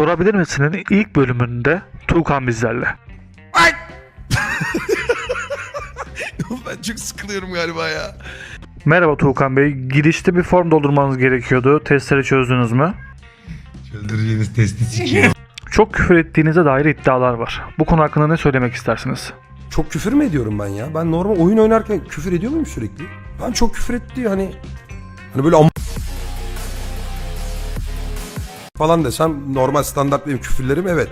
Sorabilir misinin ilk bölümünde Tuğkan bizlerle. Ay! ben çok sıkılıyorum galiba ya. Merhaba Tuğkan Bey. Girişte bir form doldurmanız gerekiyordu. Testleri çözdünüz mü? Çıldıracağınız testi sikiyor. Çok küfür ettiğinize dair iddialar var. Bu konu hakkında ne söylemek istersiniz? Çok küfür mü ediyorum ben ya? Ben normal oyun oynarken küfür ediyor muyum sürekli? Ben çok küfür etti hani hani böyle am falan desem normal standart benim küfürlerim evet.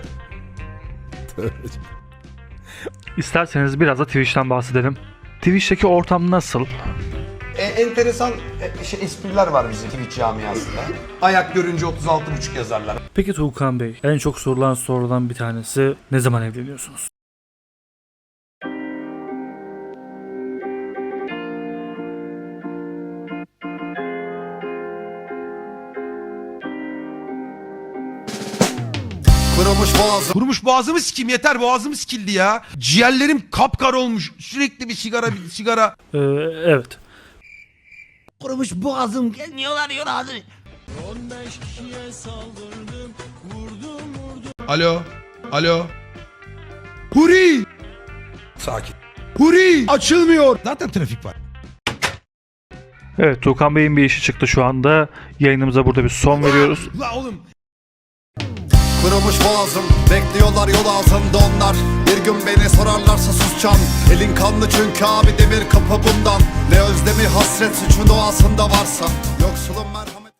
İsterseniz biraz da Twitch'ten bahsedelim. Twitch'teki ortam nasıl? E, enteresan e, şey, espriler var bizim Twitch camiasında. Ayak görünce 36.5 yazarlar. Peki Tuğkan Bey, en çok sorulan sorudan bir tanesi ne zaman evleniyorsunuz? Kırılmış boğazım Kurumuş boğazımı sikeyim yeter boğazımı sikildi ya. Ciğerlerim kapkar olmuş. Sürekli bir sigara bir sigara. Ee, evet. Kırılmış boğazım gelmiyorlar yol ağzı Alo. Alo. Huri. Sakin. Huri. Açılmıyor. Zaten trafik var. Evet Tuğkan Bey'in bir işi çıktı şu anda. Yayınımıza burada bir son veriyoruz. La oğlum. Kırılmış boğazım Bekliyorlar yol ağzında onlar. Bir gün beni sorarlarsa susacağım. Elin kanlı çünkü abi demir kapı bundan. Ne özlemi hasret suçun doğasında varsa. Yoksulun merhamet